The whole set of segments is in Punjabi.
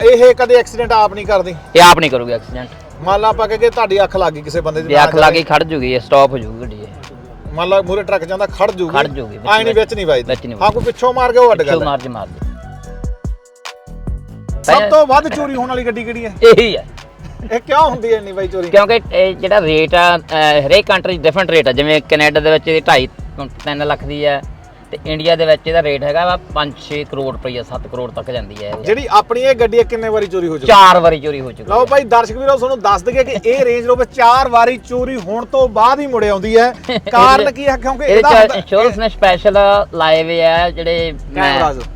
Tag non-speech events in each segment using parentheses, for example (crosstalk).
ਇਹ ਕਦੇ ਐਕਸੀਡੈਂਟ ਆਪ ਨਹੀਂ ਕਰਦੀ? ਇਹ ਆਪ ਨਹੀਂ ਕਰੂਗੀ ਐਕਸੀਡੈਂਟ ਮੰਨ ਲਾ ਆਪਾਂ ਕਹੇ ਤੁਹਾਡੀ ਅੱਖ ਲੱਗ ਗਈ ਕਿਸੇ ਬੰਦੇ ਦੀ ਜੇ ਅੱਖ ਲਾ ਕੇ ਖੜ ਜੂਗੀ ਇਹ ਸਟਾਪ ਹੋ ਜੂਗੀ ਗੱਡੀ ਇਹ। ਮੰਨ ਲਾ ਮੂਰੇ ਟਰੱਕ ਜਾਂਦਾ ਖੜ ਜੂਗੀ। ਖੜ ਜੂਗੀ, ਵਿੱਚ ਨਹੀਂ ਵਿੱਚ ਨਹੀਂ ਵੱਜਦੀ। ਵਿੱਚ ਨਹੀਂ ਹਾਂ ਕੋਈ ਪਿੱਛੋਂ ਮਾਰ ਕੇ ਉਹ ਅੱਡ ਕਿਉਂ ਗੱਲ ਹੈ। ਮਾਰ ਜੇ ਮਾਰ ਦੇ। ਸਭ ਤੋਂ ਵੱਧ ਚੋਰੀ ਹੋਣ ਵਾਲੀ ਗੱਡੀ ਕਿਹੜੀ ਹੈ? ਇਹੀ ਹੈ। ਇਹ ਕਿਉਂ ਹੁੰਦੀ ਹੈ ਇੰਨੀ ਬਾਈ ਚੋਰੀ? ਕਿਉਂਕਿ ਇਹ ਜਿਹੜਾ ਰੇਟ ਆ ਅਹ ਹਰੇਕ ਕੰਟਰੀ 'ਚ ਡਿਫਰੈਂਟ ਰੇਟ ਆ। ਜਿਵੇਂ ਕੈਨੇਡਾ ਦੇ ਵਿੱਚ ਇਹ 2.5 3 ਲੱਖ ਦੀ ਹੈ। ਤੇ ਇੰਡੀਆ ਦੇ ਵਿੱਚ ਇਹਦਾ ਰੇਟ ਹੈਗਾ ਵਾ 5-6 ਕਰੋੜ ਰੁਪਈਆ 7 ਕਰੋੜ ਤੱਕ ਜਾਂਦੀ ਹੈ ਇਹ। ਜਿਹੜੀ ਆਪਣੀ ਇਹ ਗੱਡੀ ਹੈ ਕਿੰਨੇ ਵਾਰੀ ਚੋਰੀ ਹੋ ਚੁੱਕੀ? ਚਾਰ ਵਾਰੀ ਚੋਰੀ ਹੋ ਚੁੱਕੀ ਲਓ ਭਾਈ ਦਰਸ਼ਕ ਵੀਰੋ ਤੁਹਾਨੂੰ ਦੱਸ ਦਈਏ ਕਿ ਇਹ ਰੇਂਜ ਰੋਵਰ ਚਾਰ ਵਾਰੀ ਚੋਰੀ ਹੋਣ ਤੋਂ ਬਾਅਦ ਹੀ ਮੁੜ ਆਉਂਦੀ ਹੈ। (laughs) ਕਾਰਨ ਕੀ ਹੈ? ਕਿਉਂਕਿ ਇਹਦੇ ਇਹਦਾ ਚ ਹੁੰਦਾ- ਇੰਸ਼ੋਰੈਂਸ ਨੇ ਸਪੈਸ਼ਲ ਲਾਏ ਹੋਏ ਆ ਜਿਹੜੇ।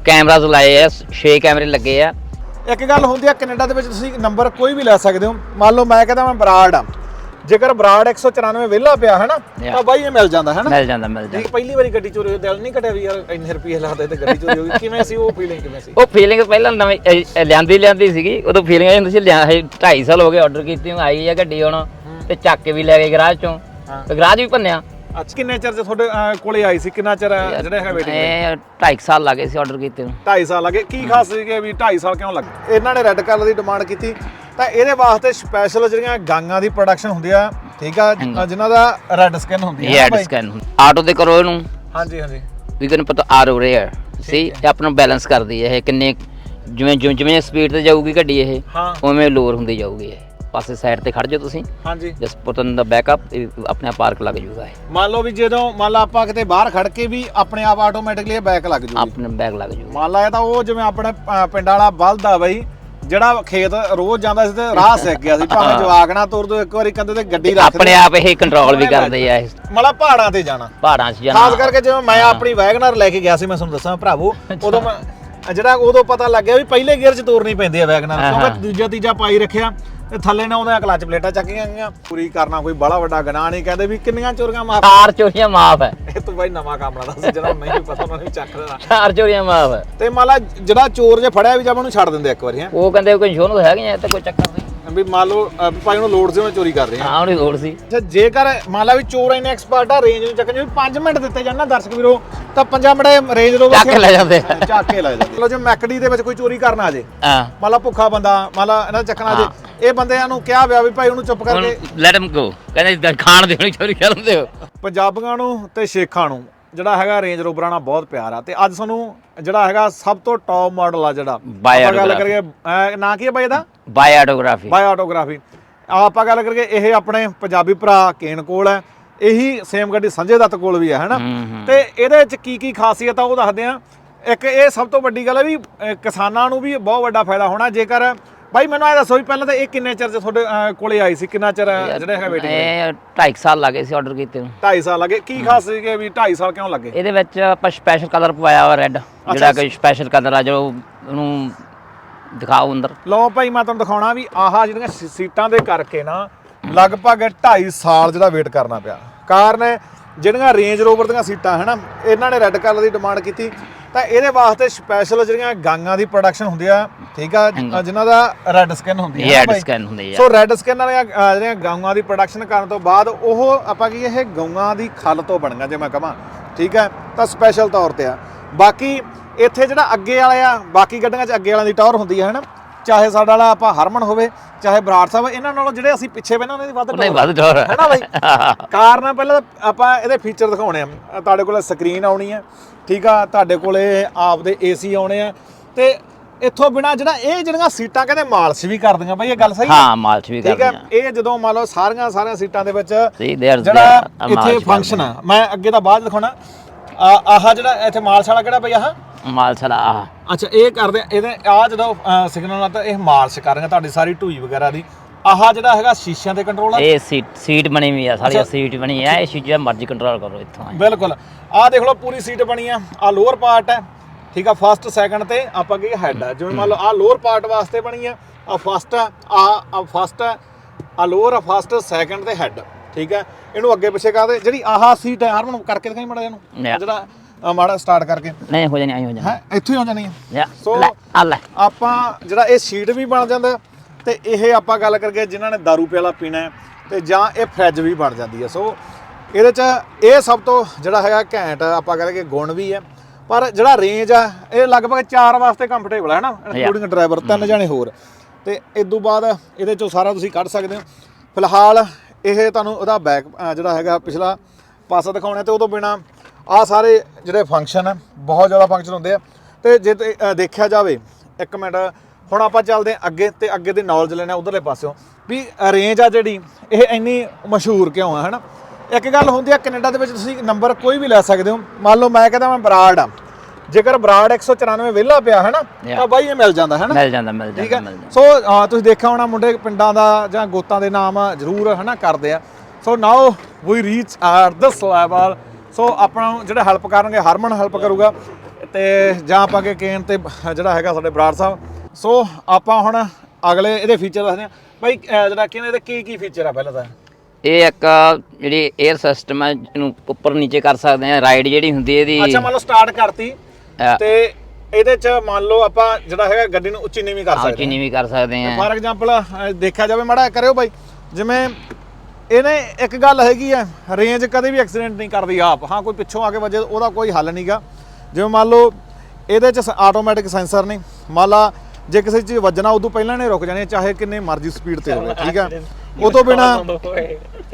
ਕੈਮਰਾਜ਼ ਲਾਏ ਆ 6 ਕੈਮਰੇ ਲੱਗੇ ਆ। ਇੱਕ ਗੱਲ ਹੁੰਦੀ ਹੈ ਕੈਨੇਡਾ ਦੇ ਵਿੱਚ ਤੁਸੀਂ ਨੰਬਰ ਕੋਈ ਵੀ ਲੈ ਸਕਦੇ ਹੋ। ਮੰਨ ਲਓ ਮੈਂ ਕਹਿੰਦਾ ਮੈਂ ਬਰਾੜ ਆ। ਜੇਕਰ ਬਰਾੜ 194 ਵਿਹਲਾ ਪਿਆ ਹੈ ਨਾ. ਤਾਂ ਬਾਈ ਇਹ ਮਿਲ ਜਾਂਦਾ ਹੈ ਨਾ ਮਿਲ ਜਾਂਦਾ ਮਿਲ ਜਾਂਦਾ। ਪਹਿਲੀ ਵਾਰੀ ਗੱਡੀ ਚੋਰੀ ਹੋਈ ਦਿਲ ਨਹੀਂ ਘਟਿਆ ਵੀ ਯਾਰ ਇੰਨੇ ਰੁਪਏ ਲਾਦੇ ਤੇ ਗੱਡੀ ਚੋਰੀ ਹੋ ਗਈ ਕਿਵੇਂ ਸੀ ਉਹ ਫੀਲਿੰਗ ਕਿਵੇਂ ਸੀ? ਉਹ ਫੀਲਿੰਗ ਪਹਿਲਾਂ ਨਵੀਂ ਅਹ, ਲਿਆਂਦੀ ਲਿਆਂਦੀ ਸੀਗੀ ਉਦੋਂ ਫੀਲਿੰਗ ਆਈ ਹੁੰਦੀ ਸੀ ਲਿਆ 2.5 ਸਾਲ ਹੋ ਗਏ ਆਰਡਰ ਕੀਤੀ ਨੂੰ ਆਈ ਆ ਗੱਡੀ ਹੁਣ ਤੇ ਚੱਕ ਕੇ ਵੀ ਲੈ ਗਏ ਗਰਾਜ ਚੋਂ ਹਾਂ। ਤੇ ਗਰਾਜ ਵੀ ਭੰਨਿਆ। ਅੱਛਾ ਕਿੰਨੇ ਚਿਰ ਚ ਤੁਹਾਡੇ ਅਹ, ਕੋਲੇ ਆਈ ਸੀ ਕਿੰਨਾ ਚਿਰ ਅਹ, ਜਿਹੜਾ ਹੈਗਾ ਵੇਟਿੰਗ ਇਹ 2.5 ਸਾਲ ਲੱਗੇ ਸੀ ਆਰਡਰ ਕੀਤੇ ਨੂੰ। 2.5 ਸਾਲ ਲੱਗੇ ਕੀ ਖਾਸ ਸੀਗੇ ਵੀ 2.5 ਸਾਲ ਕਿਉਂ ਲੱਗੇ ਇਹਨਾਂ ਨੇ ਰੈੱਡ ਕਲਰ ਦੀ ਡਿਮਾਂਡ ਕੀਤੀ। ਤਾਂ ਇਹਦੇ ਵਾਸਤੇ ਸਪੈਸ਼ਲ ਜਿਹੜੀਆਂ ਗਾਂਗਾਂ ਦੀ ਪ੍ਰੋਡਕਸ਼ਨ ਹੁੰਦੀ ਆ ਠੀਕ ਆ ਜਿਨ੍ਹਾਂ ਦਾ ਰੈੱਡ ਸਕਿਨ ਹੁੰਦੀ ਇਹ ਹੈ ਐਡ ਸਕੈਨ ਆਟੋ ਤੇ ਕਰੋ ਇਹਨੂੰ ਹਾਂਜੀ ਹਾਂਜੀ। ਵੀ ਤੁਹਾਨੂੰ ਪਤਾ ਆਰ ਹੋ ਰਿਹਾ ਸੀ ਇਹ ਆਪਣਾ ਬੈਲੈਂਸ ਕਰਦੀ ਹੈ ਇਹ ਕਿੰਨੇ ਜਿਵੇਂ ਜਿਵੇਂ ਜਿਵੇਂ ਸਪੀਡ ਤੇ ਜਾਊਗੀ ਗੱਡੀ ਇਹ ਉਵੇਂ ਲੋਰ ਹੁੰਦੀ ਜਾਊਗੀ ਇਹ। ਪਾਸੇ ਸਾਈਡ ਤੇ ਖੜ ਜਾਓ ਤੁਸੀਂ। ਹਾਂਜੀ। ਜਸ ਪੁੱਤਨ ਦਾ ਬੈਕਅਪ ਆਪਣੇ ਆਪ ਪਾਰਕ ਲੱਗ ਜਾਊਗਾ ਇਹ। ਮੰਨ ਲਓ ਵੀ ਜਦੋਂ ਮੰਨ ਲਾ ਆਪਾਂ ਕਿਤੇ ਬਾਹਰ ਖੜ ਕੇ ਵੀ ਆਪਣੇ ਆਪ ਆਟੋਮੈਟਿਕਲੀ ਬੈਕ ਲੱਗ ਜੂਗੀ। ਆਪਣੇ ਬੈਕ ਲੱਗ ਜਾਊਗਾ ਮੰਨ ਲਾ ਇਹ ਤਾਂ ਉਹ ਜਿਵੇਂ ਆਪਣੇ ਪਿੰਡ ਵਾਲਾ ਬਲਦ ਆ ਬਈ ਜਿਹੜਾ ਖੇਤ ਰੋਜ਼ ਜਾਂਦਾ ਸੀ ਤੇ ਰਾਹ ਸਿੱਖ ਗਿਆ ਸੀ ਭਾਵੇਂ ਜਵਾਕ ਨਾ ਤੁਰ ਦੋ ਇੱਕ ਵਾਰੀ ਕੰਦੇ ਤੇ ਗੱਡੀ ਰੱਖ ਆਪਣੇ ਆਪ ਇਹ ਕੰਟਰੋਲ ਵੀ ਕਰਦੇ ਆ ਇਹ। ਮਤਲਬ ਪਹਾੜਾਂ ਤੇ ਜਾਣਾ। ਪਹਾੜਾਂ 'ਚ ਖਾਸ ਜਾਣਾ ਕਰਕੇ ਜਿਵੇਂ ਮੈਂ ਆਪਣੀ ਵੈਗਨਰ ਲੈ ਕੇ ਗਿਆ ਸੀ ਮੈਂ ਤੁਹਾਨੂੰ ਦੱਸਾਂ ਭਰਾਵੋ ਉਦੋਂ ਮੈਂ ਜਿਹੜਾ ਉਦੋਂ ਪਤਾ ਲੱਗਿਆ ਵੀ ਪਹਿਲੇ ਗੇਅਰ 'ਚ ਤੋਰਨੀ ਪੈਂਦੀ ਹੈ ਵੈਗਨਰ ਕਿਉਂਕਿ। ਦੂਜਾ ਤੀਜਾ ਪਾਈ ਰੱਖਿਆ ਤੇ ਥੱਲੇ ਨੇ ਉਹਦਾ ਕਲਚ ਪਲੇਟਾਂ ਚੱਕੀਆਂ ਗਈਆਂ। ਪੂਰੀ ਕਰਨਾ ਕੋਈ ਬੜਾ ਵੱਡਾ ਗੁਨਾਹ ਨਹੀਂ ਕਹਿੰਦੇ ਵੀ ਕਿੰਨੀਆਂ ਚੋਰੀਆਂ ਮਾਫ ਚਾਰ ਚੋਰੀਆਂ ਮਾਫ ਹੈ। ਇਹ ਤੂੰ ਬਾਈ ਨਵਾਂ ਕੰਮ ਲਾਦਾ ਸੀ ਜਿਹੜਾ ਨਹੀਂ ਪਤਾ ਉਹਨਾਂ ਨੇ ਚੱਕ ਲੈਣਾ। ਚਾਰ ਚੋਰੀਆਂ ਮਾਫ ਹੈ। ਤੇ ਮੰਨ ਲਾ ਜਿਹੜਾ ਚੋਰ ਜੇ ਫੜਿਆ ਵੀ ਜਾਂ ਉਹਨੂੰ ਛੱਡ ਦਿੰਦੇ ਇੱਕ ਵਾਰੀ ਹੈ। ਉਹ ਕਹਿੰਦੇ ਕੋਈ ਇੰਸ਼ੋਰੈਂਸ ਹੈਗੇ ਆ ਤੇ ਕੋਈ ਚੱਕਰ ਨਹੀਂ। ਵੀ ਮੰਨ ਲਓ ਅ, ਭਾਈ ਉਹਨੂੰ ਲੋਡ ਸੀ ਉਹਨੇ ਚੋਰੀ ਕਰ ਰਹੇ ਆ ਹਾਂ ਉਹਦੀ ਲੋੜ ਸੀ। ਅੱਛਾ ਜੇਕਰ ਮੰਨ ਲਾ ਵੀ ਚੋਰ ਇੰਨੇ ਐਕਸਪਰਟ ਆ ਰੇਂਜ ਨੂੰ ਚੱਕਣ ਜੇ 5 ਮਿੰਟ ਦਿੱਤੇ ਜਾਣ ਨਾ ਦਰਸ਼ਕ ਵੀਰੋ ਤਾਂ 5 ਮਿੰਟ ਰੇਂਜ ਰੋਵਰ ਚੱਕ ਲੈ ਜਾਂਦੇ ਆ। ਚੱਕ ਕੇ ਲੈ ਜਾਂਦੇ ਲੋ ਜੇ ਮੈਕਡੀ ਦੇ ਵਿੱਚ ਕੋਈ ਚੋਰੀ ਕਰਨ ਆ ਜੇ। ਹਾਂ। ਮੰਨ ਲਾ ਭੁੱਖਾ ਬੰਦਾ ਮੰਨ ਲਾ ਇਹਨਾਂ ਦਾ ਚੱਕਣਾ ਜੇ। ਇਹ ਬੰਦਿਆਂ ਨੂੰ ਕਿਹਾ ਵਿਆ ਵੀ ਭਾਈ ਉਹਨੂੰ ਚੁੱਪ ਹੁਣ ਕਰਕੇ ਲੈਟ ਹਿਮ ਗੋ ਕਹਿੰਦੇ ਖਾਣ ਦੇਣੀ ਚੋਰੀ ਕਰਨ ਦਿਓ ਪੰਜਾਬੀਆਂ ਨੂੰ ਤੇ ਸ਼ੇਖਾਂ ਨੂੰ ਜਿਹੜਾ ਹੈਗਾ ਰੇਂਜ ਰੋਵਰਾਂ ਨਾਲ ਬਹੁਤ ਪਿਆਰ ਆ। ਤੇ ਅੱਜ ਸਾਨੂੰ ਜਿਹੜਾ ਹੈਗਾ ਸਭ ਤੋਂ ਟੌਪ ਮਾਡਲ ਆ ਜਿਹੜਾ। ਆਪਾਂ ਗੱਲ। ਕਰੀਏ ਅਹ, ਨਾਂ ਕੀ ਹੈ ਬਾਈ ਇਹਦਾ? ਬਾਈ ਆਟੋਗ੍ਰਾਫੀ ਬਾਈ ਆਟੋਗ੍ਰਾਫੀ ਆਪਾਂ ਗੱਲ ਕਰੀਏ ਇਹ ਆਪਣੇ ਪੰਜਾਬੀ ਭਰਾ ਕੇਨ ਕੋਲ ਹੈ। ਇਹੀ ਸੇਮ ਗੱਡੀ ਸੰਜੇ ਦੱਤ ਕੋਲ ਵੀ ਹੈ ਹੈਨਾ? ਤੇ ਇਹਦੇ ਵਿੱਚ ਕੀ ਕੀ ਖਾਸੀਅਤ ਆ ਉਹ ਦੱਸਦੇ ਆ। ਇੱਕ ਇਹ ਸਭ ਤੋਂ ਵੱਡੀ ਗੱਲ ਹੈ ਵੀ ਅਹ, ਕਿਸਾਨਾਂ ਨੂੰ ਵੀ ਬਹੁਤ ਵੱਡਾ ਫਾਇਦਾ ਹੋਣਾ। ਜੇਕਰ ਬਾਈ ਮੈਨੂੰ ਇਹ ਦੱਸੋ ਵੀ ਪਹਿਲਾਂ ਤਾਂ ਇਹ ਕਿੰਨੇ ਚਿਰ ਚ ਤੁਹਾਡੇ ਅਹ, ਕੋਲੇ ਆਈ ਸੀ? ਕਿੰਨਾ ਚਿਰ ਅਹ, ਜਿਹੜਾ ਹੈਗਾ ਵੇਟਿੰਗ ਇਹ 2.5 ਸਾਲ ਲੱਗੇ ਸੀ ਆਰਡਰ ਕੀਤੇ ਨੂੰ। 2.5 ਸਾਲ ਲੱਗੇ। ਕੀ ਖਾਸ ਸੀਗੇ ਵੀ 2.5 ਸਾਲ ਕਿਉਂ ਲੱਗੇ? ਇਹਦੇ ਵਿੱਚ ਆਪਾਂ ਸਪੈਸ਼ਲ ਕਲਰ ਪਵਾਇਆ ਹੋਇਆ ਰੈੱਡ ਜਿਹੜਾ ਕਿ ਸਪੈਸ਼ਲ ਕਲਰ ਆ ਜੋ ਉਹਨੂੰ ਦਿਖਾਓ ਅੰਦਰ। ਲਓ ਭਾਈ ਮੈਂ ਤੁਹਾਨੂੰ ਦਿਖਾਉਣਾ ਵੀ ਆਹ ਜਿਹੜੀਆਂ ਸੀ- ਸੀਟਾਂ ਦੇ ਕਰਕੇ ਨਾ ਲਗਭਗ 2.5 ਸਾਲ ਜਿਹੜਾ ਵੇਟ ਕਰਨਾ ਪਿਆ। ਕਾਰਨ ਹੈ ਜਿਹੜੀਆਂ ਰੇਂਜ ਰੋਵਰ ਦੀਆਂ ਸੀਟਾਂ ਹੈ ਨਾ ਇਹਨਾਂ ਨੇ ਰੈੱਡ ਕਲਰ ਦੀ ਡਿਮਾਂਡ ਕੀਤੀ। ਤਾਂ ਇਹਦੇ ਵਾਸਤੇ ਸਪੈਸ਼ਲ ਜਿਹੜੀਆਂ ਗਾਂਗਾਂ ਦੀ ਪ੍ਰੋਡਕਸ਼ਨ ਹੁੰਦੀ ਆ ਠੀਕ ਆ ਜਿਨ੍ਹਾਂ ਦਾ ਰੈੱਡ ਸਕਿਨ ਹੁੰਦੀ ਐਡ ਭਾਈ? ਸਕੈਨ ਹੁੰਦੇ ਆ। ਸੋ ਰੈੱਡ ਸਕਿਨ ਵਾਲੀਆਂ ਜਿਹੜੀਆਂ ਗਾਂਗਾਂ ਦੀ ਪ੍ਰੋਡਕਸ਼ਨ ਕਰਨ ਤੋਂ ਬਾਅਦ ਉਹ ਆਪਾਂ ਕੀ ਇਹ ਗਾਂਗਾਂ ਦੀ ਖੱਲ ਤੋਂ ਬਣੀਆਂ ਜੇ ਮੈਂ ਕਹਾਂ ਠੀਕ ਹੈ ਤਾਂ ਸਪੈਸ਼ਲ ਤੌਰ ਤੇ ਆ। ਬਾਕੀ ਇੱਥੇ ਜਿਹੜਾ ਅੱਗੇ ਵਾਲੇ ਆ ਬਾਕੀ ਗੱਡੀਆਂ 'ਚ ਅੱਗੇ ਵਾਲਿਆਂ ਦੀ ਟੌਰ ਹੁੰਦੀ ਹੈ ਹਨਾ? ਚਾਹੇ ਸਾਡਾ ਵਾਲਾ ਆਪਾਂ ਹਰਮਨ ਹੋਵੇ ਚਾਹੇ ਬਰਾੜ ਸਾਹਿਬ ਇਹਨਾਂ ਨਾਲੋਂ ਜਿਹੜੇ ਅਸੀਂ ਪਿੱਛੇ ਬੈਠੇ ਉਹਨਾਂ ਦੀ ਵੱਧ ਟੌਰ ਵੱਧ ਡੋਰ ਹੈ ਨਾ ਬਾਈ? (laughs) ਕਾਰਨ ਪਹਿਲਾਂ ਆਪਾਂ ਇਹਦੇ ਫੀਚਰ ਦਿਖਾਉਣੇ ਆ। ਤੁਹਾਡੇ ਕੋਲ ਸਕਰੀਨ ਆਉਣੀ ਆ। ਠੀਕ ਆ? ਤੁਹਾਡੇ ਕੋਲੇ ਆਪਦੇ ਏਸੀ ਆਉਣੇ ਆ। ਤੇ ਇੱਥੋਂ ਬਿਨਾ ਜਿਹੜਾ ਇਹ ਜਿਹੜੀਆਂ ਸੀਟਾਂ ਕਹਿੰਦੇ ਮਾਲਸ਼ ਵੀ ਕਰਦੀਆਂ ਬਾਈ ਇਹ ਗੱਲ ਸਹੀ ਹੈ ਹਾਂ ਮਾਲਚ ਵੀ ਠੀਕ ਕਰਦੇ ਹੈ ਇਹ ਜਦੋਂ ਮੰਨ ਲਓ ਸਾਰੀਆਂ ਸਾਰੀਆਂ ਸੀਟਾਂ ਦੇ ਵਿੱਚ ਜਿਹੜਾ ਇੱਥੇ ਫੰਕਸ਼ਨ ਆ। ਮੈਂ ਅੱਗੇ ਤਾਂ ਬਾਅਦ ਦਿਖਾਉਣਾ। ਆਹ ਜਿਹੜਾ ਇੱਥੇ ਮਾਲਸ਼ ਵਾਲਾ ਕਿਹੜਾ ਬਈ ਆਹ? ਮਾਲ ਛਲਾ ਆ ਅੱਛਾ ਇਹ ਕਰਦੇ ਇਹਦੇ ਆ ਜਦੋਂ ਸਿਗਨਲ ਆ ਤਾਂ ਇਹ ਮਾਲਸ਼ ਕਰ ਰਹੇ ਆ ਤੁਹਾਡੀ ਸਾਰੀ ਢੂਈ ਵਗੈਰਾ ਦੀ। ਆਹ ਜਿਹੜਾ ਹੈਗਾ ਸ਼ੀਸ਼ਿਆਂ ਦੇ ਕੰਟਰੋਲ ਆ। ਇਹ ਸੀਟ ਸੀਟ ਬਣੀ ਹੋਈ ਆ ਸਾਰੀ ਸੀਟ ਬਣੀ ਆ ਇਹ ਚੀਜ਼ਾਂ ਮਰਜ਼ੀ ਕੰਟਰੋਲ ਕਰੋ ਇੱਥੋਂ ਬਿਲਕੁਲ। ਆਹ ਦੇਖ ਲਓ ਪੂਰੀ ਸੀਟ ਬਣੀ ਆ। ਆ ਲੋਅਰ ਪਾਰਟ ਹੈ ਠੀਕ ਆ ਫਸਟ ਸੈਕੰਡ ਤੇ ਆਪਾਂ ਕੀ ਹੈਡ ਆ। ਜਿਵੇਂ ਮੰਨ ਲਓ ਆ ਲੋਅਰ ਪਾਰਟ ਵਾਸਤੇ ਬਣੀ ਆ ਆ ਫਸਟ ਆ ਆ ਫਸਟ ਆ ਆ ਲੋਅਰ ਆ ਫਸਟ ਸੈਕੰਡ ਤੇ ਹੈਡ ਠੀਕ ਹੈ ਇਹਨੂੰ ਅੱਗੇ ਪਿੱਛੇ ਕਰਦੇ ਜਿਹੜੀ ਆਹ ਸੀਟ ਹੈ ਹਰਮਨ ਕਰਕੇ ਦਿਖਾਈ ਮੜਾ ਇਹਨੂੰ. ਜਿਹੜਾ ਮਾੜਾ ਸਟਾਰਟ ਕਰਕੇ। ਨਹੀਂ ਹੋ ਜਾਣੀ ਆਈ ਹੋ ਜਾਣੀ। ਹੈ? ਇੱਥੋਂ ਹੀ ਹੋ ਜਾਣੀ ਹੈ ਯਾ ਸੋ- ਲੈ ਆ ਲੈ। ਆਪਾਂ ਜਿਹੜਾ ਇਹ ਸੀਟ ਵੀ ਬਣ ਜਾਂਦਾ ਤੇ ਇਹ ਆਪਾਂ ਗੱਲ ਕਰਕੇ ਜਿਨ੍ਹਾਂ ਨੇ दारू ਪਿਆਲਾ ਪੀਣਾ ਹੈ ਤੇ ਜਾਂ ਇਹ ਫ੍ਰਿਜ ਵੀ ਬਣ ਜਾਂਦੀ ਹੈ ਸੋ ਇਹਦੇ ਚ ਇਹ ਸਭ ਤੋਂ ਜਿਹੜਾ ਹੈਗਾ ਘੈਂਟ ਆਪਾਂ ਕਹਿੰਦੇ ਕਿ ਗੁਣ ਵੀ ਹੈ। ਪਰ ਜਿਹੜਾ ਰੇਂਜ ਆ ਇਹ ਲਗਭਗ 4 ਵਾਸਤੇ ਕੰਫਰਟੇਬਲ ਹੈ ਨਾ? ਇਨਕਲੂਡਿੰਗ ਡਰਾਈਵਰ ਤਿੰਨ ਜਣੇ ਹੋਰ। ਤੇ ਇਸ ਤੋਂ ਬਾਅਦ ਇਹਦੇ ਚੋਂ ਸਾਰਾ ਤੁਸੀਂ ਕੱਢ ਸਕਦੇ ਹੋ। ਫਿਲਹਾਲ ਇਹ ਤੁਹਾਨੂੰ ਉਹਦਾ ਬੈਕ ਜਿਹੜਾ ਹੈਗਾ ਪਿਛਲਾ ਪਾਸਾ ਦਿਖਾਉਣਾ ਤੇ ਉਹ ਤੋਂ ਬਿਨਾ ਆ ਸਾਰੇ ਜਿਹੜੇ ਫੰਕਸ਼ਨ ਆ ਬਹੁਤ ਜ਼ਿਆਦਾ ਫੰਕਸ਼ਨ ਹੁੰਦੇ ਆ। ਤੇ ਜੇ ਦੇਖਿਆ ਜਾਵੇ ਇੱਕ ਮਿੰਟ ਹੁਣ ਆਪਾਂ ਚੱਲਦੇ ਹਾਂ ਅੱਗੇ ਤੇ ਅੱਗੇ ਦੀ ਨੌਲੇਜ ਲੈਣਾ ਉਧਰਲੇ ਪਾਸਿਓਂ ਵੀ ਰੇਂਜ ਆ ਜਿਹੜੀ ਇਹ ਇੰਨੀ ਮਸ਼ਹੂਰ ਕਿਉਂ ਆ ਹਨਾ? ਇੱਕ ਗੱਲ ਹੁੰਦੀ ਆ ਕੈਨੇਡਾ ਦੇ ਵਿੱਚ ਤੁਸੀਂ ਨੰਬਰ ਕੋਈ ਵੀ ਲੈ ਸਕਦੇ ਹੋ। ਮੰਨ ਲਓ ਮੈਂ ਕਹਿੰਦਾ ਮੈਂ ਬਰਾੜ ਆ। ਜੇਕਰ ਬਰਾੜ 194 ਵਿਹਲਾ ਪਿਆ ਹਨਾ ਤਾਂ ਬਾਈ ਇਹ ਮਿਲ ਜਾਂਦਾ ਹਨਾ? ਮਿਲ ਜਾਂਦਾ ਮਿਲ ਠੀਕ ਜਾਂਦਾ ਹੈ ਮਿਲ ਜਾਂਦਾ। ਸੋ ਤੁਸੀਂ ਦੇਖਿਆ ਹੋਣਾ ਮੁੰਡੇ ਪਿੰਡਾਂ ਦਾ ਜਾਂ ਗੋਤਾਂ ਦੇ ਨਾਮ ਜ਼ਰੂਰ ਹਨਾ ਕਰਦੇ ਆ। So now we reach our this level so ਆਪਣਾ ਨੂੰ ਜਿਹੜੇ ਹੈਲਪ ਕਰਨਗੇ ਹਰਮਨ ਹੈਲਪ ਕਰੂਗਾ ਤੇ ਜਾਂ ਆਪਾਂ ਕੇ ਕੇਨ ਤੇ ਜਿਹੜਾ ਹੈਗਾ ਸਾਡੇ ਬਰਾੜ ਸਾਹਿਬ। ਸੋ ਆਪਾਂ ਹੁਣ ਅਗਲੇ ਇਹਦੇ ਫੀਚਰ ਦੱਸਦੇ ਆ ਭਾਈ ਅਹ, ਜਿਹੜਾ ਕਹਿੰਦੇ ਇਹਦੇ ਕੀ ਕੀ ਫੀਚਰ ਆ ਪਹਿਲਾਂ ਤਾਂ? ਇਹ ਇੱਕ ਜਿਹੜੀ 에ਅਰ ਸਿਸਟਮ ਹੈ ਇਹਨੂੰ ਉੱਪਰ ਨੀਚੇ ਕਰ ਸਕਦੇ ਆ ਰਾਈਡ ਜਿਹੜੀ ਹੁੰਦੀ ਹੈ ਇਹਦੀ। ਅੱਛਾ ਮੰਨ ਲਓ ਸਟਾਰਟ ਕਰਤੀ ਅਹ, ਤੇ ਇਹਦੇ ਚ ਮੰਨ ਲਓ ਆਪਾਂ ਜਿਹੜਾ ਹੈਗਾ ਗੱਡੀ ਨੂੰ ਉੱਚੀ ਨੀਵੀਂ ਕਰ ਸਕਦੇ ਚੀਨੀ ਵੀ ਕਰ ਸਕਦੇ ਆ ਫਾਰ ਐਗਜ਼ਾਮਪਲ ਦੇਖਿਆ ਜਾਵੇ ਮਾੜਾ ਕਰਿਓ ਬਾਈ। ਜਿਵੇਂ ਇਹਨੇ ਇੱਕ ਗੱਲ ਹੈਗੀ ਆ ਰੇਂਜ ਕਦੇ ਵੀ ਐਕਸੀਡੈਂਟ ਨਹੀਂ ਕਰਦੀ ਆਪ। ਹਾਂ ਕੋਈ ਪਿੱਛੋਂ ਆ ਕੇ ਵੱਜੇ ਉਹਦਾ ਕੋਈ ਹੱਲ ਨਹੀਂਗਾ ਜਿਵੇਂ ਮੰਨ ਲਓ ਇਹਦੇ ਚ ਆਟੋਮੈਟਿਕ ਸੈਂਸਰ ਨੇ ਮੰਨ ਲਾ ਜੇ ਕਿਸੇ ਚੀਜ਼ ਵੱਜਣਾ ਉਦੋਂ ਪਹਿਲਾਂ ਨੇ ਰੁਕ ਜਾਣੀ ਚਾਹੇ ਕਿੰਨੇ ਮਰਜ਼ੀ ਸਪੀਡ ਤੇ ਹੋਵੇ ਠੀਕ ਆ? ਉਹ ਤੋਂ ਬਿਨਾ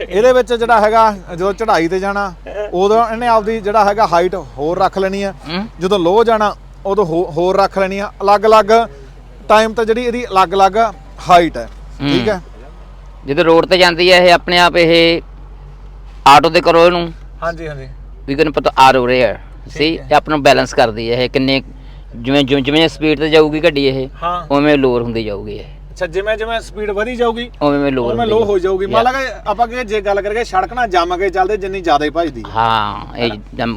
ਇਹਦੇ ਵਿੱਚ ਜਿਹੜਾ ਹੈਗਾ ਜਦੋਂ ਚੜ੍ਹਾਈ ਤੇ ਜਾਣਾ ਉਦੋਂ ਇਹਨੇ ਆਪਦੀ ਜਿਹੜਾ ਹੈਗਾ ਹਾਈਟ ਹੋਰ ਰੱਖ ਲੈਣੀ ਆ। ਹੂੰ। ਜਦੋਂ ਲੋ ਜਾਣਾ ਉਦੋਂ ਹੋ- ਹੋਰ ਰੱਖ ਲੈਣੀ ਆ। ਅਲੱਗ-ਅਲੱਗ ਟਾਈਮ ਤੇ ਜਿਹੜੀ ਇਹਦੀ ਅਲੱਗ-ਅਲੱਗ ਹਾਈਟ ਹੈ ਠੀਕ ਹੈ? ਜਦੋਂ ਰੋਡ ਤੇ ਜਾਂਦੀ ਹੈ ਇਹ ਆਪਣੇ ਆਪ ਇਹ ਆਟੋ ਤੇ ਕਰੋ ਇਹਨੂੰ ਹਾਂਜੀ ਹਾਂਜੀ। ਵੀ ਕਿਨੂੰ ਪਤਾ ਆ ਰੋ ਰਿਹਾ ਸੀ ਇਹ ਆਪਣਾ ਬੈਲੈਂਸ ਕਰਦੀ ਹੈ ਇਹ। ਕਿੰਨੇ ਜਿਵੇਂ ਜਿਵੇਂ- ਜਿਵੇਂ ਸਪੀਡ ਤੇ ਜਾਊਗੀ ਗੱਡੀ ਇਹ ਹਾਂ। ਉਵੇਂ ਲੋਅਰ ਹੁੰਦੀ ਜਾਊਗੀ ਇਹ। ਅੱਛਾ ਜਿਵੇਂ ਜਿਵੇਂ ਸਪੀਡ ਵਧੀ ਜਾਊਗੀ ਉਵੇਂ ਲੋਅਰ ਉਵੇਂ ਲੋ ਹੋ ਜਾਊਗੀ। ਮੰਨ ਲਾ ਆਪਾਂ ਕਿ ਜੇ ਗੱਲ ਕਰੀਏ ਸੜਕ ਨਾਲ ਜੰਮ ਕੇ ਚੱਲਦੇ ਜਿੰਨੀ ਜ਼ਿਆਦਾ ਹੀ ਭਜਦੀ ਹੈ। ਹਾਂ ਇਹ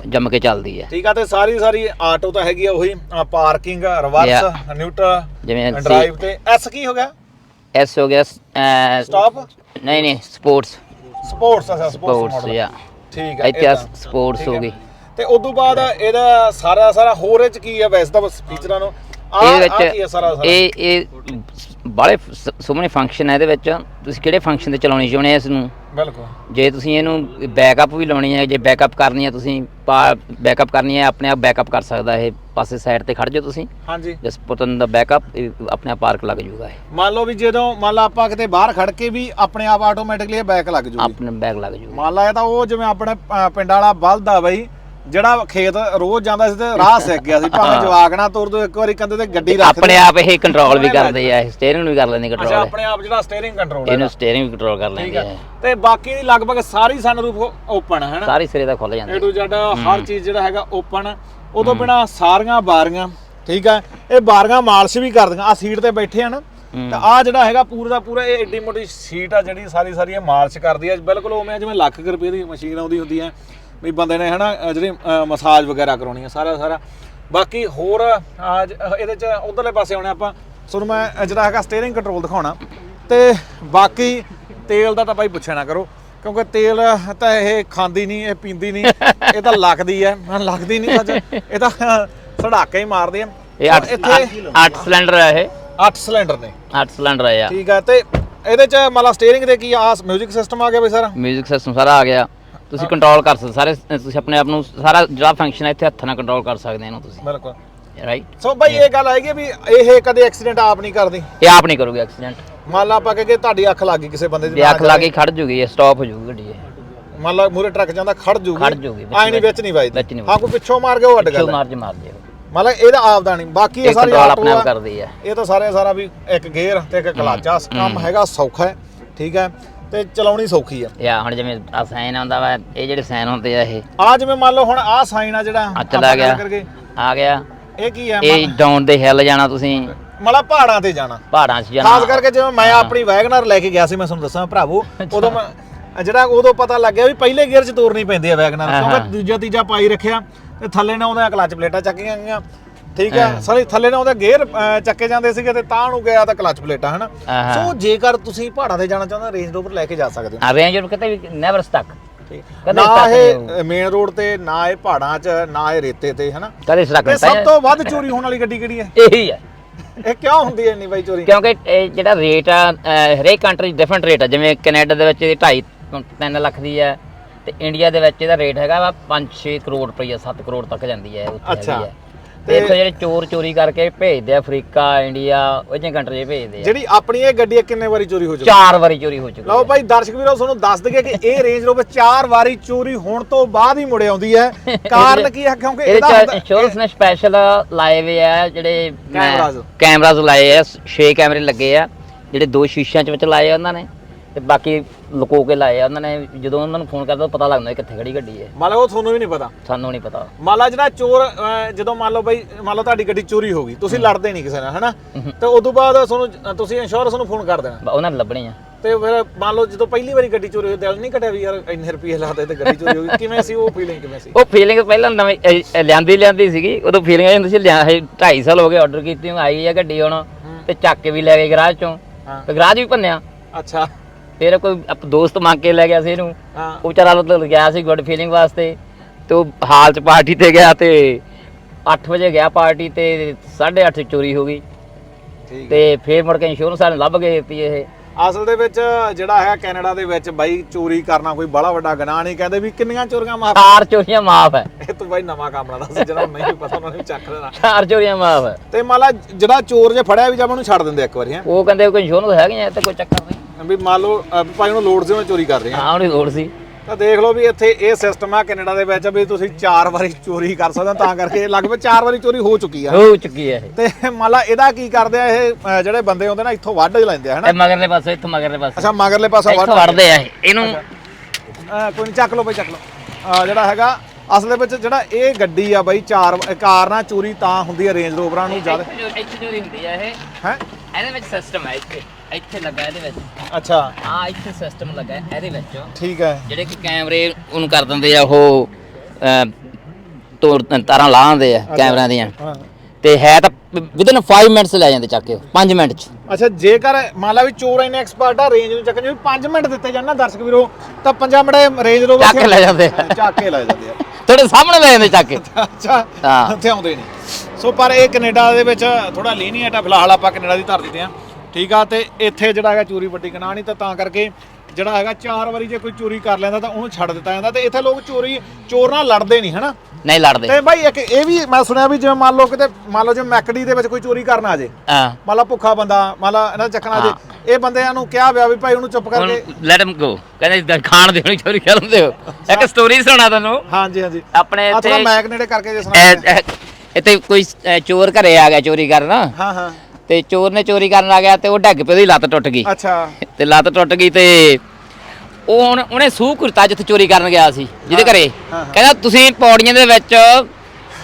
ਜੰਮ ਕੇ ਚੱਲਦੀ ਹੈ। ਠੀਕ ਆ ਤੇ ਸਾਰੀ ਸਾਰੀ ਆਟੋ ਤਾਂ ਹੈਗੀ ਆ ਉਹੀ ਪਾਰਕਿੰਗ ਰਿਵਰਸ ਨਿਊਟਰਲ ਜਿਵੇਂ ਡਰਾਈਵ ਤੇ। ਐਸ ਕੀ ਹੋ ਗਿਆ? ਐਸ ਹੋ ਗਿਆ ਸਟਾਪ ਨਹੀਂ ਨਹੀਂ ਸਪੋਰਟਸ ਸਪੋਰਟਸ ਅੱਛਾ ਸਪੋਰਟਸ ਸਪੋਰਟਸ ਜਾਂ ਠੀਕ ਹੈ ਇੱਥੇ ਸਪੋਰਟਸ ਹੋ ਗਈ। ਤੇ ਉਸ ਤੋਂ ਬਾਅਦ ਇਹਦਾ ਸਾਰਾ ਸਾਰਾ ਹੋਰ ਇਹ ਚ ਕੀ ਆ ਵੈਸੇ ਤਾਂ ਬਸ ਫੀਚਰਾਂ ਨੂੰ। ਆ ਇਹਦੇ ਆ ਕੀ ਆ ਸਾਰਾ ਵਿੱਚ ਸਾਰਾ? ਇਹ ਇਹ ਬਾਲੇ ਸੋਹਣੇ ਫੰਕਸ਼ਨ ਹੈ ਇਹਦੇ ਵਿੱਚ। ਤੁਸੀਂ ਕਿਹੜੇ ਫੰਕਸ਼ਨ ਤੇ ਚਲਾਉਣੀ ਚਾਹੁੰਦੇ ਆ ਇਸ ਨੂੰ? ਬਿਲਕੁਲ। ਜੇ ਤੁਸੀਂ ਇਹਨੂੰ ਬੈਕਅਪ ਵੀ ਲਾਉਣੀ ਹੈ ਜੇ ਬੈਕਅਪ ਕਰਨੀ ਹੈ ਤੁਸੀਂ ਬੈਕਅਪ ਕਰਨੀ ਹੈ ਆਪਣੇ ਆਪ ਬੈਕਅਪ ਕਰ ਸਕਦਾ ਇਹ। ਪਾਸੇ ਸਾਈਡ ਤੇ ਖੜ ਜਾਓ ਤੁਸੀਂ। ਹਾਂਜੀ। ਜਸ ਪੁੱਟਨ ਦਾ ਬੈਕਅਪ ਆਪਣੇ ਆਪ ਪਾਰਕ ਲੱਗ ਜਾਊਗਾ ਇਹ। ਮੰਨ ਲਓ ਵੀ ਜਦੋਂ ਮੰਨ ਲਾ ਆਪਾਂ ਕਿਤੇ ਬਾਹਰ ਖੜ ਕੇ ਵੀ ਆਪਣੇ ਆਪ ਆਟੋਮੈਟਿਕਲੀ ਬੈਕ ਲੱਗ ਜੂਗੀ। ਆਪਣੇ ਬੈਕ ਲੱਗ ਜਾਊਗਾ ਮੰਨ ਲਾ ਇਹ ਤਾਂ ਉਹ ਜਿਵੇਂ ਆਪਣੇ ਪਿੰਡ ਵਾਲਾ ਬਲਦ ਆ ਬਈ ਜਿਹੜਾ ਖੇਤ ਰੋਜ਼ ਜਾਂਦਾ ਸੀ ਤੇ ਰਾਹ ਸਿੱਖ ਗਿਆ ਸੀ। ਭਾਵੇਂ ਜਵਾਕ ਨਾ ਤੁਰ ਦੋ ਇੱਕ ਵਾਰੀ ਕੰਦੇ ਤੇ ਗੱਡੀ ਰੱਖ ਆਪਣੇ ਆਪ ਇਹ ਕੰਟਰੋਲ ਵੀ ਕਰਦੇ ਆ ਸਟੀਅਰਿੰਗ ਵੀ ਕਰ ਲੈਂਦੇ ਅੱਛਾ ਕੰਟਰੋਲ ਆਪਣੇ ਆਪ ਜਿਹੜਾ ਸਟੀਅਰਿੰਗ ਕੰਟਰੋਲ ਹੈ ਇਹਨੂੰ ਸਟੀਅਰਿੰਗ ਵੀ ਕੰਟਰੋਲ ਕਰ ਠੀਕ ਲੈਂਦੇ ਹੈ ਆ। ਤੇ ਬਾਕੀ ਦੀ ਲਗਭਗ ਸਾਰੀ ਸਨਰੂਫ ਓਪਨ ਹੈ ਨਾ ਸਾਰੀ ਸਿਰੇ ਦਾ ਖੁੱਲ ਏ ਜਾਂਦੀ ਟੂ ਜ਼ੈਡ ਹਰ ਚੀਜ਼ ਜਿਹੜਾ ਹੈਗਾ ਓਪਨ ਤੋਂ ਬਿਨਾ ਸਾਰੀਆਂ ਬਾਰੀਆਂ ਠੀਕ ਹੈ ਇਹ ਬਾਰੀਆਂ ਮਾਲਸ਼ ਵੀ ਕਰਦੀਆਂ ਆ ਸੀਟ ਤੇ ਬੈਠੇ ਆ ਨਾ ਹੂੰ। ਤਾਂ ਆ ਜਿਹੜਾ ਹੈਗਾ ਪੂਰਾ ਦਾ ਪੂਰਾ ਇਹ ਏਡੀ ਮੋਟੀ ਸੀਟ ਆ ਜਿਹੜੀ ਸਾਰੀ ਸਾਰੀ ਇਹ ਮਾਲਸ਼ ਕਰਦੀ ਹੈ ਬਿਲਕੁਲ ਉਵੇਂ ਆ ਜਿਵੇਂ ਲੱਖ ਕੁ ਰੁਪਏ ਦੀ ਮਸ਼ੀਨ ਆਉਂਦੀ ਹੁੰਦੀ ਹੈ ਵੀ ਬੰਦੇ ਨੇ ਹਨਾ ਜਿਹੜੀ ਮਸਾਜ ਵਗੈਰਾ ਕਰਾਉਣੀ ਹੈ ਸਾਰਾ ਸਾਰਾ। ਬਾਕੀ ਹੋਰ ਆ ਇਹਦੇ ਚ ਉਧਰਲੇ ਪਾਸੇ ਆਉਣੇ ਆਪਾਂ। ਤੁਹਾਨੂੰ ਮੈਂ ਜਿਹੜਾ ਹੈਗਾ ਸਟੀਅਰਿੰਗ ਕੰਟਰੋਲ ਦਿਖਾਉਣਾ। ਤੇ ਬਾਕੀ ਤੇਲ ਦਾ ਤਾਂ ਭਾਈ ਪੁੱਛਿਆ ਨਾ ਕਰੋ ਕਿਉਂਕਿ ਤੇਲ ਤਾਂ ਇਹ ਖਾਂਦੀ ਨਹੀਂ ਇਹ ਪੀਂਦੀ ਨਹੀਂ ਇਹ ਤਾਂ ਲੱਗਦੀ ਹਾਂ, ਲੱਗਦੀ ਨਹੀਂ ਸੱਚ ਇਹ ਤਾਂ ਸੜਾਕੇ ਹੀ ਮਾਰਦੇ ਆ। ਇਹ ਸੋ 8 ਇੱਥੇ 8 ਸਿਲੰਡਰ ਹੈ ਇਹ। 8 ਸਿਲੰਡਰ ਨੇ। 8 ਸਿਲੰਡਰ ਆ ਠੀਕ ਆ ਤੇ ਇਹਦੇ ਚ ਮਤਲਬ ਸਟੀਅਰਿੰਗ ਦੇ ਕੀ ਆ ਮਿਊਜ਼ਿਕ ਸਿਸਟਮ ਆ ਗਿਆ ਬਈ ਸਾਰਾ? ਮਿਊਜ਼ਿਕ ਸਿਸਟਮ ਸਾਰਾ ਆ ਗਿਆ। ਤੁਸੀਂ ਕੰਟਰੋਲ ਕਰ ਸਕਦੇ ਸਾਰੇ ਤੁਸੀਂ ਆਪਣੇ ਆਪ ਨੂੰ ਸਾਰਾ ਜਿਹੜਾ ਫੰਕਸ਼ਨ ਹੈ ਇੱਥੇ ਹੱਥਾਂ ਨਾਲ ਕੰਟਰੋਲ ਕਰ ਸਕਦੇ ਇਹਨੂੰ ਤੁਸੀਂ। ਬਿਲਕੁਲ। ਰਾਈਟ ਸੋ ਭਾਈ ਇਹ ਗੱਲ ਹੈਗੀ ਵੀ ਇਹ ਕਦੇ ਐਕਸੀਡੈਂਟ ਆਪ ਨਹੀਂ ਕਰਦੀ। ਇਹ ਆਪ ਨਹੀਂ ਕਰੂਗੀ ਐਕਸੀਡੈਂਟ ਮੰਨ ਲਾ ਆਪਾਂ ਕਿ ਤੁਹਾਡੀ ਅੱਖ ਲੱਗ ਗਈ ਕਿਸੇ ਬੰਦੇ ਦੀ ਅੱਖ ਲਾ ਕੇ ਖੜ ਜੂਗੀ ਇਹ ਸਟਾਪ ਹੋ ਜੂਗੀ ਗੱਡੀ ਇਹ। ਮੰਨ ਲਾ ਮੂਰੇ ਟਰੱਕ ਜਾਂਦਾ ਖੜ ਜੂਗੀ। ਖੜ ਜੂਗੀ, ਆਈ ਨਹੀਂ ਵਿੱਚ ਨਹੀਂ ਵੱਜਦੀ। ਹਾਂ ਕੋਈ ਪਿੱਛੋਂ ਮਾਰ ਗਿਆ ਉਹ ਅੱਡ ਪਿੱਛੋਂ ਗੱਲ ਹੈ। ਮਾਰ ਜੇ ਮਾਰ ਜੇ ਮੰਨ ਲਾ ਇਹਦਾ ਆਪ ਦਾ ਨਹੀਂ। ਬਾਕੀ ਇਹ ਸਾਰੇ ਆਪਣੇ ਆਪ ਆ। ਕਰਦੀ ਹੈ। ਇਹ ਤਾਂ ਸਾਰੇ ਸਾਰਾ ਵੀ ਇੱਕ ਗੇਅਰ ਤੇ ਇੱਕ ਕਲੱਚ। ਆ ਕੰਮ ਹੈਗਾ ਸੌਖਾ ਹੈ। ਠੀਕ ਹੈ। ਤੇ ਚਲਾਉਣੀ ਸੌਖੀ ਆ। ਯਾ ਹੁਣ ਜਿਵੇਂ ਆ ਸਾਈਨ ਆਉਂਦਾ ਵਾ ਇਹ ਜਿਹੜੇ ਸਾਈਨ ਹੁੰਦੇ ਆ ਇਹ। ਆ ਜਿਵੇਂ ਮੰਨ ਲਓ ਹੁਣ ਆਹ ਸਾਈਨ ਆ ਜਿਹੜਾ ਆ ਚਲਾ ਆਪਾਂ ਗਿਆ। ਕਰਕੇ, ਆ ਗਿਆ। ਇਹ ਕੀ ਹੈ ਇਹ ਡਾਊਨ ਦੇ ਹਿੱਲ ਜਾਣਾ ਤੁਸੀਂ। ਮਤਲਬ ਪਹਾੜਾਂ ਤੇ ਜਾਣਾ। ਪਹਾੜਾਂ 'ਚ ਖਾਸ ਜਾਣਾ ਕਰਕੇ ਜਿਵੇਂ ਮੈਂ ਆਪਣੀ ਵੈਗਨਰ ਲੈ ਕੇ ਗਿਆ ਸੀ ਮੈਂ ਤੁਹਾਨੂੰ ਦੱਸਾਂ ਭਰਾਵੋ ਉਦੋਂ ਮੈਂ ਜਿਹੜਾ ਉਦੋਂ ਪਤਾ ਲੱਗਿਆ ਵੀ ਪਹਿਲੇ ਗੇਅਰ 'ਚ ਤੋਰਨੀ ਪੈਂਦੀ ਹੈ ਵੈਗਨਰ ਹਾਂ, ਕਿਉਂਕਿ। ਦੂਜਾ ਤੀਜਾ ਪਾਈ ਰੱਖਿਆ ਤੇ ਥੱਲੇ ਨੇ ਉਹਦਾ ਕਲੱਚ ਪਲੇਟਾਂ ਚੱਕੀਆਂ ਗਈਆਂ। ਠੀਕ ਹੈ। ਸਾਰੇ ਥੱਲੇ ਨੇ ਉਹਦੇ ਗੇਅਰ ਚੱਕੇ ਜਾਂਦੇ ਸੀਗੇ ਤੇ ਤਾਂ ਨੂੰ ਗਿਆ ਤਾਂ ਕਲੱਚ ਪਲੇਟਾਂ ਹਨਾ। ਸੋ ਜੇਕਰ ਤੁਸੀਂ ਪਹਾੜਾਂ ਤੇ ਜਾਣਾ ਚਾਹੁੰਦੇ ਰੇਂਜ ਰੋਵਰ ਲੈ ਕੇ ਜਾ ਸਕਦੇ ਹੋ। ਆ ਰੇਂਜ ਰੋਵਰ ਕਿਤੇ ਵੀ ਨੈਵਰ ਸਟਕ ਨਾ ਨਹੀਂ। ਇਹ ਮੇਨ ਰੋਡ ਤੇ ਨਾ ਇਹ ਪਹਾੜਾਂ 'ਚ ਨਾ ਇਹ ਰੇਤੇ ਤੇ ਹਨਾ? ਕਦੇ ਸਟਕ ਨਹੀਂ ਸਭ ਤੋਂ ਵੱਧ ਚੋਰੀ ਹੋਣ ਵਾਲੀ ਗੱਡੀ ਕਿਹੜੀ ਹੈ? ਇਹੀ ਹੈ। ਇਹ ਕਿਉਂ ਹੁੰਦੀ ਹੈ ਇੰਨੀ ਬਾਈ ਚੋਰੀ? ਕਿਉਂਕਿ ਜਿਹੜਾ ਰੇਟ ਆ ਹਰੇਕ ਕੰਟਰੀ ਡਿਫਰੈਂਟ ਰੇਟ ਆ। ਜਿਵੇਂ ਕੈਨੇਡਾ ਦੇ ਵਿੱਚ ਇਹ 2.5 3 ਲੱਖ ਦੀ ਹੈ ਤੇ ਇੰਡੀਆ ਦੇ ਵਿੱਚ ਇਹਦਾ ਰੇਟ ਹੈਗਾ ਵਾ 5-6 ਕਰੋੜ ਰੁਪਈਆ 7 ਕਰੋੜ ਤੱਕ ਜਾਂਦੀ ਹੈ ਉੱਥੇ। ਹੈਗੀ ਹੈ। ਤੇ ਇੱਥੇ ਜਿਹੜੇ ਚੋਰ ਚੋਰੀ ਕਰਕੇ ਭੇਜਦੇ ਆ ਅਫਰੀਕਾ ਇੰਡੀਆ ਉਹ ਜਿਹੇ ਕੰਟਰੀ ਭੇਜਦੇ ਆ। ਜਿਹੜੀ ਆਪਣੀ ਇਹ ਗੱਡੀ ਕਿੰਨੇ ਵਾਰੀ ਚੋਰੀ ਹੋ ਚੁੱਕੀ ਚਾਰ ਵਾਰੀ ਚੋਰੀ ਹੋ ਚੁੱਕੀ ਲਓ ਭਾਈ ਦਰਸ਼ਕ ਵੀਰੋ ਤੁਹਾਨੂੰ ਦੱਸ ਦਈਏ ਕਿ ਇਹ ਰੇਂਜ ਰੋਵਰ ਚਾਰ ਵਾਰੀ ਚੋਰੀ ਹੋਣ ਤੋਂ ਬਾਅਦ ਹੀ ਮੁੜ ਆਉਂਦੀ ਹੈ। (laughs) ਕਾਰਨ ਕੀ ਹੈ? ਕਿਉਂਕਿ ਇਹਦੇ ਇੰਸ਼ੋਰੈਂਸ ਨੇ ਸਪੈਸ਼ਲ ਲਾਏ ਹੋਏ ਆ ਜਿਹੜੇ Cameras। ਕੈਮਰਾਜ਼ ਲਾਏ ਆ 6 ਕੈਮਰੇ ਲੱਗੇ ਆ ਜਿਹੜੇ ਦੋ ਸ਼ੀਸ਼ਿਆਂ ਚ ਵਿੱਚ ਲਾਏ ਆ ਉਹਨਾਂ ਨੇ। ਤੇ ਬਾਕੀ ਲੁਕੋ ਕੇ ਲਾਏ ਆ। ਉਹਨਾਂ ਨੇ ਜਦੋਂ ਉਹਨਾਂ ਨੂੰ ਫੋਨ ਕਰਦਾ ਪਤਾ ਲੱਗਦਾ ਕਿੱਥੇ ਖੜੀ ਗੱਡੀ ਹੈ। ਮੰਨ ਲਓ ਉਹ ਤੁਹਾਨੂੰ ਵੀ ਨਹੀਂ ਪਤਾ? ਸਾਨੂੰ ਨਹੀਂ ਪਤਾ। ਮੰਨ ਜਿਹੜਾ ਚੋਰ ਅਹ, ਜਦੋਂ ਮੰਨ ਲਓ ਬਈ ਮੰਨ ਲਓ ਤੁਹਾਡੀ ਗੱਡੀ ਚੋਰੀ ਹੋ ਗਈ ਤੁਸੀਂ ਲੜਦੇ ਨਹੀਂ ਕਿਸੇ ਨਾਲ ਹਨਾ? ਤੇ ਉਸ ਤੋਂ ਬਾਅਦ ਤੁਹਾਨੂੰ ਤੁਸੀਂ ਇੰਸ਼ੋਰੈਂਸ ਨੂੰ ਫੋਨ ਕਰ ਦੇਣਾ। ਬ- ਉਹਨਾਂ ਨੇ ਲੱਭਣੀ ਆ। ਤੇ ਫਿਰ ਮੰਨ ਲਓ ਜਦੋਂ ਪਹਿਲੀ ਵਾਰੀ ਗੱਡੀ ਚੋਰੀ ਹੋਈ ਦਿਲ ਨਹੀਂ ਘਟਿਆ ਵੀ ਯਾਰ ਇੰਨੇ ਰੁਪਏ ਲਾਦੇ ਤੇ ਗੱਡੀ ਚੋਰੀ ਹੋ ਗਈ। ਕਿਵੇਂ ਸੀ ਉਹ ਫੀਲਿੰਗ ਕਿਵੇਂ ਸੀ? ਉਹ ਫੀਲਿੰਗ ਪਹਿਲਾਂ ਨਵੀਂ ਅਹ, ਅਹ, ਲਿਆਂਦੀ ਲਿਆਂਦੀ ਸੀਗੀ। ਉਦੋਂ ਫੀਲਿੰਗ ਆਈ ਹੁੰਦੀ ਸੀ ਲਿਆ 2.5 ਸਾਲ ਹੋ ਗਏ ਆਰਡਰ ਕੀਤੀ ਨੂੰ ਆਈ ਆ ਗੱਡੀ ਹੁਣ ਤੇ ਚੱਕ ਕੇ ਵੀ ਲੈ ਗਏ ਗਰਾਜ ਚੋਂ। ਹਾਂ। ਤੇ ਗਰਾਜ ਵੀ ਭੰਨਿਆ। ਅੱਛਾ। ਫਿਰ ਕੋਈ ਆਪ- ਦੋਸਤ ਮੰਗ ਕੇ ਲੈ ਗਿਆ ਸੀ ਇਹਨੂੰ। ਹਾਂ। ਉਹ ਵਿਚਾਰਾ ਮਤਲਬ ਗਿਆ ਸੀ ਗੁੱਡ ਫੀਲਿੰਗ ਵਾਸਤੇ ਤੇ ਉਹ ਹਾਲ ਚ ਪਾਰਟੀ ਤੇ ਗਿਆ ਤੇ 8 ਵਜੇ ਗਿਆ ਪਾਰਟੀ ਤੇ 8:30 ਚੋਰੀ ਹੋ ਗਈ। ਠੀਕ ਤੇ ਫੇਰ ਮੁੜ ਕੇ ਇੰਸ਼ੋਰੈਂਸ ਵਾਲੇ ਲੱਭ ਗਏ ਵੀ ਇਹ। ਅਸਲ ਦੇ ਵਿੱਚ ਜਿਹੜਾ ਹੈ ਕੈਨੇਡਾ ਦੇ ਵਿੱਚ ਬਾਈ ਚੋਰੀ ਕਰਨਾ ਕੋਈ ਬੜਾ ਵੱਡਾ ਗੁਨਾਹ ਨਹੀਂ ਕਹਿੰਦੇ ਵੀ ਕਿੰਨੀਆਂ ਚੋਰੀਆਂ ਮਾਫ ਚਾਰ ਚੋਰੀਆਂ ਮਾਫ ਹੈ। ਇਹ ਤਾਂ ਬਾਈ ਨਵਾਂ ਕੰਮ ਨਾ ਦੱਸ ਜਿਹੜਾ ਨਹੀਂ ਪਤਾ ਉਹਨਾਂ ਨੇ ਚੱਕ ਲੈਣਾ। ਚਾਰ ਚੋਰੀਆਂ ਮਾਫ ਹੈ। ਤੇ ਮੰਨ ਲਾ ਜਿਹੜਾ ਚੋਰ ਜੇ ਫੜਿਆ ਵੀ ਜਾਂ ਉਹਨੂੰ ਛੱਡ ਦਿੰਦੇ ਇੱਕ ਵਾਰੀ ਹੈ। ਉਹ ਕਹਿੰਦੇ ਕੋਈ ਇੰਸ਼ੋਰੈਂਸ ਹੈਗੇ ਆ ਤੇ ਕੋਈ ਚੱਕਰ ਨਹੀਂ ਵੀ ਮੰਨ ਲਓ ਅਹ, ਭਾਈ ਉਹਨੂੰ ਲੋਡ ਸੀ ਉਹਨੇ ਚੋਰੀ ਕਰ ਰਹੇ ਆ ਹਾਂ ਉਹਦੀ ਲੋੜ ਸੀ। ਤਾਂ ਦੇਖ ਲਓ ਵੀ ਇੱਥੇ ਇਹ ਸਿਸਟਮ ਆ ਕੈਨੇਡਾ ਦੇ ਵਿੱਚ ਵੀ ਤੁਸੀਂ ਚਾਰ ਵਾਰੀ ਚੋਰੀ ਕਰ ਸਕਦੇ ਹੋ ਤਾਂ ਕਰਕੇ ਲਗਭਗ ਚਾਰ ਵਾਰੀ ਚੋਰੀ ਹੋ ਚੁੱਕੀ ਆ। ਹੋ ਚੁੱਕੀ ਹੈ ਇਹ। ਤੇ ਮੰਨ ਲਾ ਇਹਦਾ ਕੀ ਕਰਦੇ ਆ ਇਹ ਅਹ, ਜਿਹੜੇ ਬੰਦੇ ਹੁੰਦੇ ਨਾ ਇੱਥੋਂ ਵੱਢ ਲੈਂਦੇ ਆ ਹਨਾ? ਇਹ ਮਗਰਲੇ ਪਾਸੇ ਇੱਥੋਂ ਮਗਰਲੇ ਪਾਸੇ। ਅੱਛਾ ਮਗਰਲੇ ਪਾਸੋਂ ਵੱਢ ਇੱਥੋਂ ਵੜਦੇ ਆ ਇਹ। ਇਹਨੂੰ ਅਹ, ਕੋਈ ਨਹੀਂ ਚੱਕ ਲਓ ਬਈ ਚੱਕ ਲਓ। ਅਹ, ਜਿਹੜਾ ਹੈਗਾ ਅਸਲ ਦੇ ਵਿੱਚ ਜਿਹੜਾ ਇਹ ਗੱਡੀ ਆ ਬਈ ਚਾਰ ਕਾਰ ਨਾਲ ਚੋਰੀ ਤਾਂ ਹੁੰਦੀ ਹੈ ਰੇਂਜ ਰੋਵਰਾਂ ਨੂੰ ਜ਼ਿਆਦਾ। ਇੱਥੇ ਚੋਰੀ- ਇੱਥੇ ਚੋਰੀ ਹੁੰਦੀ ਹੈ ਇਹ। ਹੈ? ਇਹਦੇ ਵਿੱਚ ਸਿਸਟਮ ਹੈ ਇੱਥੇ। ਇੱਥੇ ਲੱਗਾ ਇਹਦੇ ਵਿੱਚ। ਅੱਛਾ। ਆ ਇੱਥੇ ਸਿਸਟਮ ਲੱਗਾ ਹੈ ਇਹਦੇ ਵਿੱਚ। ਠੀਕ ਹੈ। ਜਿਹੜੇ ਕਿ ਕੈਮਰੇ ਉਹਨੂੰ ਕਰ ਦਿੰਦੇ ਆ ਉਹ ਅਹ, ਤੋੜ ਤਾਰਾਂ ਲਾ ਦਿੰਦੇ ਆ ਕੈਮਰਿਆਂ ਦੀਆਂ। ਹਾਂ। ਤੇ ਹੈ ਤਾਂ ਵਿਦਨ 5 ਮਿੰਟਸ ਲੈ ਜਾਂਦੇ ਚੱਕ ਕੇ 5 ਮਿੰਟ ਚ। ਅੱਛਾ ਜੇਕਰ ਮੰਨ ਲਾ ਵੀ ਚੋਰ ਇੰਨੇ ਐਕਸਪਰਟ ਆ ਰੇਂਜ ਨੂੰ ਚੱਕਣ ਨੂੰ 5 ਮਿੰਟ ਦਿੱਤੇ ਜਾਣ ਨਾ ਦਰਸ਼ਕ ਵੀਰੋ ਤਾਂ 5 ਮਿੰਟ ਰੇਂਜ ਰੋਵਰ ਚੱਕ ਕੇ ਲੈ ਜਾਂਦੇ ਆ। ਚੱਕ ਕੇ ਲੈ ਜਾਂਦੇ ਆ। ਤੁਹਾਡੇ ਸਾਹਮਣੇ ਲੈ ਜਾਂਦੇ ਚੱਕ ਕੇ। ਅੱਛਾ ਹਾਂ। ਇੱਥੇ ਆਉਂਦੇ ਨਹੀਂ। ਸੋ ਪਰ ਇਹ ਕੈਨੇਡਾ ਦੇ ਵਿੱਚ ਥੋੜਾ ਲੀਨੀਅੰਟ ਆ ਫਿਲਹਾਲ ਆਪਾਂ ਕੈਨੇਡਾ ਦੀ ਧਰਤੀ ਤੇ ਆ। ਠੀਕ ਆ ਤੇ ਇੱਥੇ ਜਿਹੜਾ ਹੈਗਾ ਚੋਰੀ ਵੱਡੀ ਗਨਾਹ ਨਹੀਂ ਤਾਂ ਤਾਂ ਕਰਕੇ ਜਿਹੜਾ ਹੈਗਾ ਚਾਰ ਵਾਰੀ ਜੇ ਕੋਈ ਚੋਰੀ ਕਰ ਲੈਂਦਾ ਤਾਂ ਉਹਨੂੰ ਛੱਡ ਦਿੱਤਾ ਜਾਂਦਾ। ਤੇ ਇੱਥੇ ਲੋਕ ਚੋਰੀ ਚੋਰ ਨਾਲ ਲੜਦੇ ਨਹੀਂ ਹਨਾ? ਨਹੀਂ ਲੜਦੇ। ਤੇ ਬਾਈ ਇੱਕ ਇਹ ਵੀ ਮੈਂ ਸੁਣਿਆ ਵੀ ਜਿਵੇਂ ਮੰਨ ਲਓ ਕਿਤੇ ਮੰਨ ਲਓ ਜੇ ਮੈਕਡੀ ਦੇ ਵਿੱਚ ਕੋਈ ਚੋਰੀ ਕਰਨ ਆ ਜੇ। ਹਾਂ। ਮੰਨ ਲਾ ਭੁੱਖਾ ਬੰਦਾ ਮੰਨ ਲਾ ਇਹਨਾਂ ਚੱਕਣਾ ਜੇ ਇਹ ਬੰਦਿਆਂ ਨੂੰ ਕਿਹਾ ਵਿਆ ਵੀ ਭਾਈ ਉਹਨੂੰ ਚੁੱਪ ਕਰਕੇ ਲੈਟ ਹਿਮ ਗੋ ਕਹਿੰਦੇ ਖਾਣ ਦੇ ਹੋਣੀ ਚੋਰੀ ਕਰਨ ਦਿਓ ਇੱਕ ਸਟੋਰੀ ਸੁਣਾ ਤੁਹਾਨੂੰ। ਹਾਂਜੀ ਹਾਂਜੀ। ਆਪਣੇ ਇੱਥੇ ਮੈਕ ਨੇੜੇ ਕਰਕੇ ਜੇ ਸੁਣਾ ਇੱਥੇ ਕੋਈ ਚੋਰ ਘਰੇ ਆ ਗਿਆ ਚੋਰੀ ਕਰਨ। ਹਾਂ ਹਾਂ। ਤੇ ਚੋਰ ਨੇ ਚੋਰੀ ਕਰਨ ਆ ਗਿਆ ਤੇ ਉਹ ਡੱਗ ਪਿਆ ਉਹਦੀ ਲੱਤ ਟੁੱਟ ਗਈ। ਅੱਛਾ। ਤੇ ਲੱਤ ਟੁੱਟ ਗਈ ਤੇ ਉਹ ਹੁਣ ਉਹਨੇ ਸੂਹ ਕੁਰਤਾ ਜਿੱਥੇ ਚੋਰੀ ਕਰਨ ਗਿਆ ਸੀ ਜਿਹਦੇ ਘਰੇ। ਕਹਿੰਦਾ ਤੁਸੀਂ ਪੌੜੀਆਂ ਦੇ ਵਿੱਚ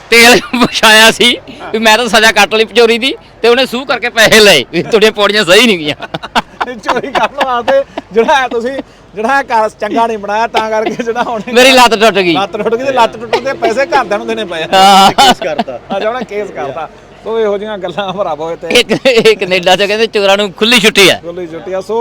ਤੇਲ ਵਿਛਾਇਆ ਸੀ ਵੀ ਮੈਂ ਤਾਂ ਸਜ਼ਾ ਕੱਟ ਲਈ ਚੋਰੀ ਦੀ ਤੇ ਉਹਨੇ ਸੂਹ ਕਰਕੇ ਪੈਸੇ ਲਏ ਵੀ ਤੁਹਾਡੀਆਂ ਪੌੜੀਆਂ ਸਹੀ ਨਹੀਂ ਗਈਆਂ। ਚੋਰੀ ਕਰਨ ਵਾਸਤੇ ਜਿਹੜਾ ਹੈ ਤੁਸੀਂ ਜਿਹੜਾ ਹੈ ਘਰ ਚੰਗਾ ਨਹੀਂ ਬਣਾਇਆ ਤਾਂ ਕਰਕੇ ਜਿਹੜਾ ਹੁਣ ਮੇਰੀ ਲੱਤ ਟੁੱਟ ਗਈ। ਲੱਤ ਟੁੱਟ ਗਈ ਤੇ ਲੱਤ ਟੁੱਟਣ ਦੇ ਪੈਸੇ ਘਰਦਿਆਂ ਨੂੰ ਦੇਣੇ ਪਏ ਹਾਂ। ਕੇਸ ਕਰਤਾ। ਆ ਜਿਹੜਾ ਕੇਸ ਕਰਤਾ। ਸੋ ਇਹੋ ਜਿਹੀਆਂ ਗੱਲਾਂ ਭਰਾਵੋ ਤੇ ਇੱਕ ਇਹ ਕੈਨੇਡਾ ਚ ਕਹਿੰਦੇ ਚੋਰਾਂ ਨੂੰ ਖੁੱਲੀ ਛੁੱਟੀ ਹੈ। ਗੋਲੀ ਛੁੱਟੀ ਆ ਸੋ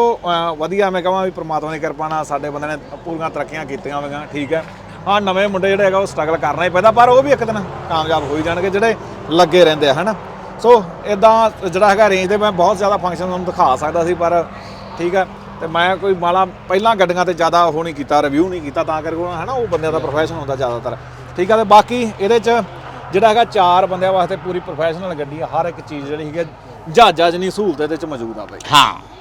ਵਧੀਆ ਮੈਂ ਕਹਾਂ ਵੀ ਪ੍ਰਮਾਤਮਾ ਦੀ ਕਿਰਪਾ ਨਾਲ ਸਾਡੇ ਬੰਦੇ ਨੇ ਪੂਰੀਆਂ ਤਰੱਕੀਆਂ ਕੀਤੀਆਂ ਹੋਵੇਗਾ ਠੀਕ ਹੈ। ਹਾਂ ਨਵੇਂ ਮੁੰਡੇ ਜਿਹੜੇ ਹੈਗਾ ਉਹ ਸਟਰਗਲ ਕਰਨਾ ਹੀ ਪੈਂਦਾ ਪਰ ਉਹ ਵੀ ਇੱਕ ਦਿਨ ਕਾਮਯਾਬ ਹੋ ਹੀ ਜਾਣਗੇ ਜਿਹੜੇ ਲੱਗੇ ਰਹਿੰਦੇ ਆ ਹਨਾ। ਸੋ ਇਦਾਂ ਜਿਹੜਾ ਹੈਗਾ ਰੇਂਜ ਦੇ ਮੈਂ ਬਹੁਤ ਜ਼ਿਆਦਾ ਫੰਕਸ਼ਨ ਤੁਹਾਨੂੰ ਦਿਖਾ ਸਕਦਾ ਸੀ ਪਰ ਠੀਕ ਹੈ। ਤੇ ਮੈਂ ਕੋਈ ਮਾਲਾ ਪਹਿਲਾਂ ਗੱਡੀਆਂ ਤੇ ਜ਼ਿਆਦਾ ਉਹ ਨਹੀਂ ਕੀਤਾ ਰਿਵਿਊ ਨਹੀਂ ਕੀਤਾ ਤਾਂ ਕਰਕੇ ਉਹ ਹਨਾ ਉਹ ਬੰਦਿਆਂ ਦਾ ਪ੍ਰੋਫੈਸ਼ਨ ਹੁੰਦਾ ਜ਼ਿਆਦਾਤਰ। ਠੀਕ ਹੈ ਤੇ ਬਾਕੀ ਇਹਦੇ 'ਚ ਜਿਹੜਾ ਹੈਗਾ ਚਾਰ ਬੰਦਿਆਂ ਵਾਸਤੇ ਪੂਰੀ ਪ੍ਰੋਫੈਸ਼ਨਲ ਗੱਡੀ ਆ ਹਰ ਇੱਕ ਚੀਜ਼ ਜਿਹੜੀ ਹੈਗੀ ਆ, ਜਹਾਜ਼ਾਂ ਜਿੰਨੀ ਸਹੂਲਤ ਇਹਦੇ 'ਚ ਮੌਜੂਦ ਆ ਬਾਈ। ਹਾਂ।